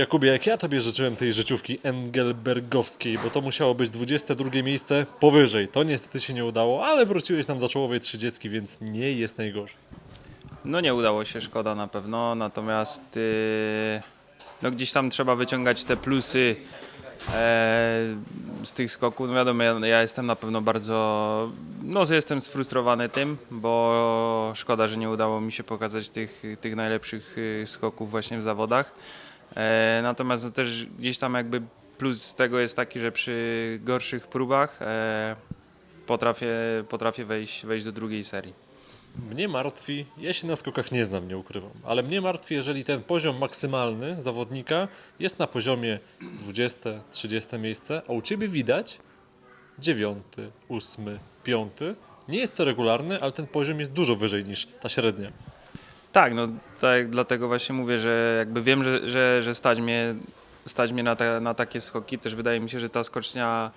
Jakubie, jak ja tobie życzyłem tej życiówki Engelbergowskiej, bo to musiało być 22 miejsce powyżej. To niestety się nie udało, ale wróciłeś nam do czołowej 30, więc nie jest najgorzej. No nie udało się, szkoda na pewno, natomiast yy, no gdzieś tam trzeba wyciągać te plusy e, z tych skoków. No wiadomo, ja, ja jestem na pewno bardzo, no jestem sfrustrowany tym, bo szkoda, że nie udało mi się pokazać tych, tych najlepszych y, skoków właśnie w zawodach. E, natomiast też gdzieś tam jakby plus tego jest taki, że przy gorszych próbach e, potrafię, potrafię wejść, wejść do drugiej serii. Mnie martwi, ja się na skokach nie znam, nie ukrywam, ale mnie martwi, jeżeli ten poziom maksymalny zawodnika jest na poziomie 20, 30 miejsce, a u ciebie widać 9, 8, 5. Nie jest to regularny, ale ten poziom jest dużo wyżej niż ta średnia. Tak, no tak, dlatego właśnie mówię, że jakby wiem, że, że, że stać mnie, stać mnie na, te, na takie skoki. Też wydaje mi się, że ta skocznia,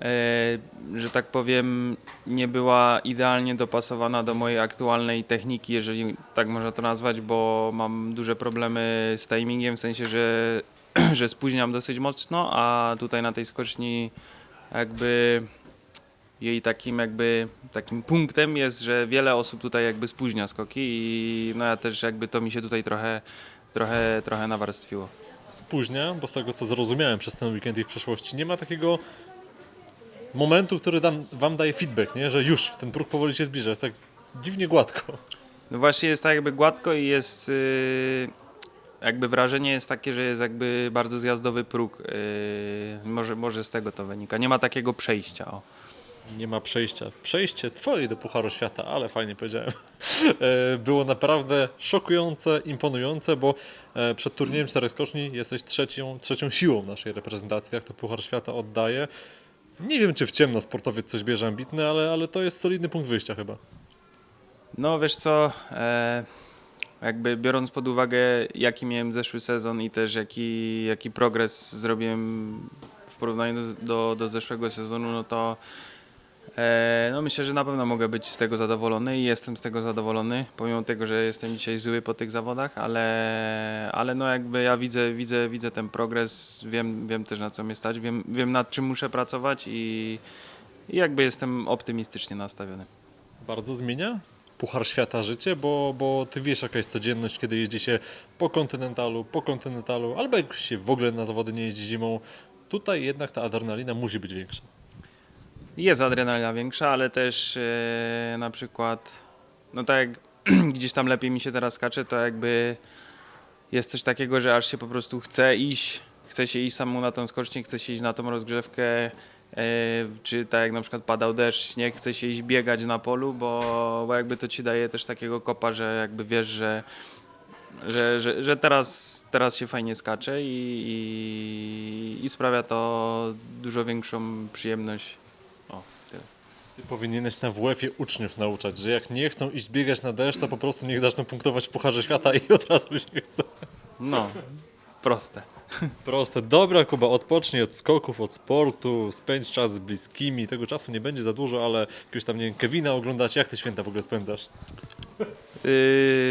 e, że tak powiem, nie była idealnie dopasowana do mojej aktualnej techniki, jeżeli tak można to nazwać, bo mam duże problemy z timingiem, w sensie, że, że spóźniam dosyć mocno, a tutaj na tej skoczni jakby jej takim jakby takim punktem jest, że wiele osób tutaj jakby spóźnia skoki i no ja też jakby to mi się tutaj trochę, trochę, trochę nawarstwiło. spóźnia, bo z tego co zrozumiałem przez ten weekend i w przeszłości, nie ma takiego momentu, który dam, wam daje feedback, nie? że już ten próg powoli się zbliża. Jest tak dziwnie gładko. No właśnie jest tak jakby gładko i jest yy, jakby wrażenie jest takie, że jest jakby bardzo zjazdowy próg. Yy, może, może z tego to wynika. Nie ma takiego przejścia. O. Nie ma przejścia. Przejście twoje do Pucharu Świata, ale fajnie powiedziałem. E, Było naprawdę szokujące, imponujące, bo e, przed turniejem czterech skoczni jesteś trzecią, trzecią siłą naszej reprezentacji, jak to Puchar Świata oddaje. Nie wiem, czy w ciemno sportowiec coś bierze ambitny, ale, ale to jest solidny punkt wyjścia chyba. No wiesz co, e, jakby biorąc pod uwagę jaki miałem zeszły sezon i też jaki, jaki progres zrobiłem w porównaniu do, do, do zeszłego sezonu, no to no myślę, że na pewno mogę być z tego zadowolony i jestem z tego zadowolony, pomimo tego, że jestem dzisiaj zły po tych zawodach, ale, ale no jakby ja widzę, widzę, widzę ten progres, wiem, wiem też na co mnie stać, wiem, wiem nad czym muszę pracować i, i jakby jestem optymistycznie nastawiony. bardzo zmienia Puchar Świata życie, bo, bo ty wiesz jaka jest codzienność, kiedy jeździ się po kontynentalu, po kontynentalu, albo jak się w ogóle na zawody nie jeździ zimą. Tutaj jednak ta adrenalina musi być większa. Jest adrenalina większa, ale też e, na przykład, no tak jak gdzieś tam lepiej mi się teraz skacze, to jakby jest coś takiego, że aż się po prostu chce iść, chce się iść samemu na tą skocznię, chce się iść na tą rozgrzewkę, e, czy tak jak na przykład padał deszcz, śnieg, chce się iść biegać na polu, bo, bo jakby to ci daje też takiego kopa, że jakby wiesz, że że, że, że teraz, teraz się fajnie skacze i, i, i sprawia to dużo większą przyjemność. Ty powinieneś na WF-ie uczniów nauczać, że jak nie chcą iść biegać na deszcz, to po prostu niech zaczną punktować w Pucharze Świata i od razu się chcą. No, proste. Proste. Dobra, Kuba, odpocznij od skoków, od sportu, spędź czas z bliskimi. Tego czasu nie będzie za dużo, ale jakiegoś tam, nie wiem, Kevina oglądać. Jak ty święta w ogóle spędzasz? Yy,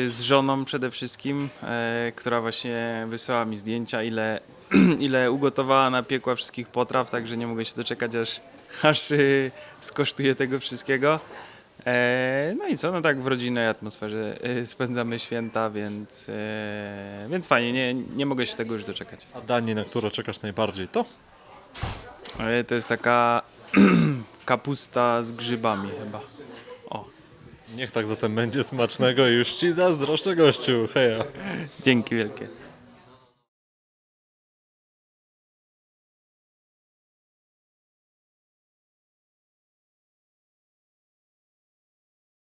z żoną przede wszystkim, e, która właśnie wysyła mi zdjęcia, ile, ile ugotowała, napiekła wszystkich potraw, także nie mogę się doczekać, aż, aż yy, skosztuję tego wszystkiego. E, no i co, no tak w rodzinnej atmosferze yy, spędzamy święta, więc, e, więc fajnie, nie, nie mogę się tego już doczekać. A danie, na które czekasz najbardziej, to? E, To jest taka kapusta z grzybami chyba. O, Niech tak zatem będzie smacznego i już ci zazdroszczę gościu. Heja. dzięki wielkie.